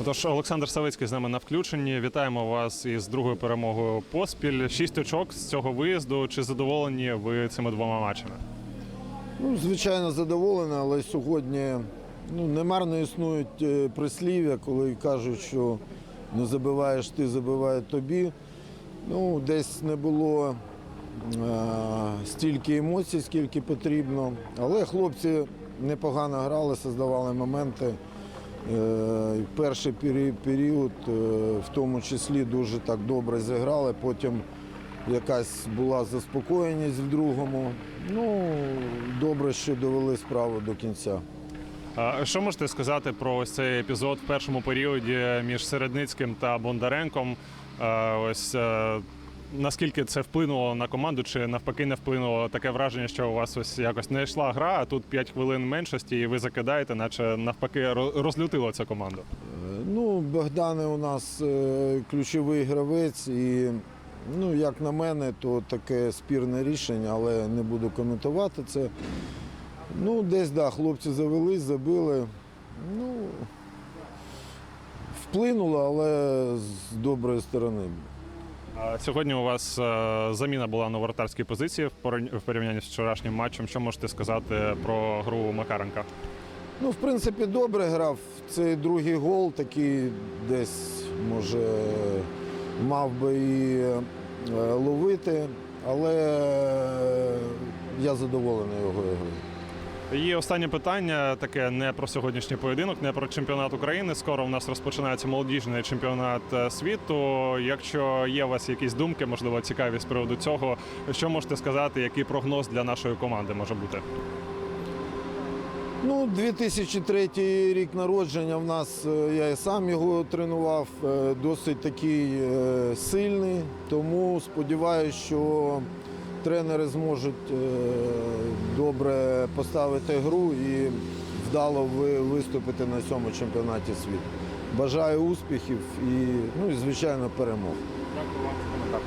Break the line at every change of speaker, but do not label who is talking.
Отож, Олександр Савицький з нами на включенні. Вітаємо вас із другою перемогою поспіль. Шість очок з цього виїзду. Чи задоволені ви цими двома матчами?
Ну, звичайно, задоволений, але сьогодні ну, немарно існують е, прислів'я, коли кажуть, що не забиваєш ти, забиває тобі. Ну, десь не було е, стільки емоцій, скільки потрібно. Але хлопці непогано грали, создавали моменти. Е, перший період, е, в тому числі, дуже так добре зіграли. Потім якась була заспокоєність в другому. Ну, добре, що довели справу до кінця.
Що можете сказати про ось цей епізод в першому періоді між Середницьким та Бондаренком? Е, Ось наскільки це вплинуло на команду, чи навпаки не вплинуло таке враження, що у вас ось якось не йшла гра, а тут 5 хвилин меншості, і ви закидаєте, наче навпаки ро- розлютило цю команду.
Е, Ну, Богдан у нас е, ключовий гравець, і, ну, як на мене, то таке спірне рішення, але не буду коментувати це. Ну, десь, да, хлопці завелись, забили. Ну, вплинуло, але з доброї сторони.
Сьогодні у вас е, заміна була на воротарській позиції в порівнянні з вчорашнім матчем. Що можете сказати про гру Макаренка?
Ну, в принципі, добре грав. Цей другий гол такий десь, може, мав би і е, ловити, але я задоволений його грою.
І останнє питання таке не про сьогоднішній поєдинок, не про чемпіонат України. Скоро у нас розпочинається молодіжний чемпіонат е, світу. Якщо є у вас якісь думки, можливо, цікаві з приводу цього, що можете сказати, який прогноз для нашої команди може бути?
Ну, 2003 рік народження в нас, е, я і сам його тренував, е, досить такий сильний, тому сподіваюся, що тренери зможуть добре поставити гру і вдало виступити на цьому чемпіонаті світу. Бажаю успіхів і, ну, і звичайно, перемог.
Дякую вам за коментар.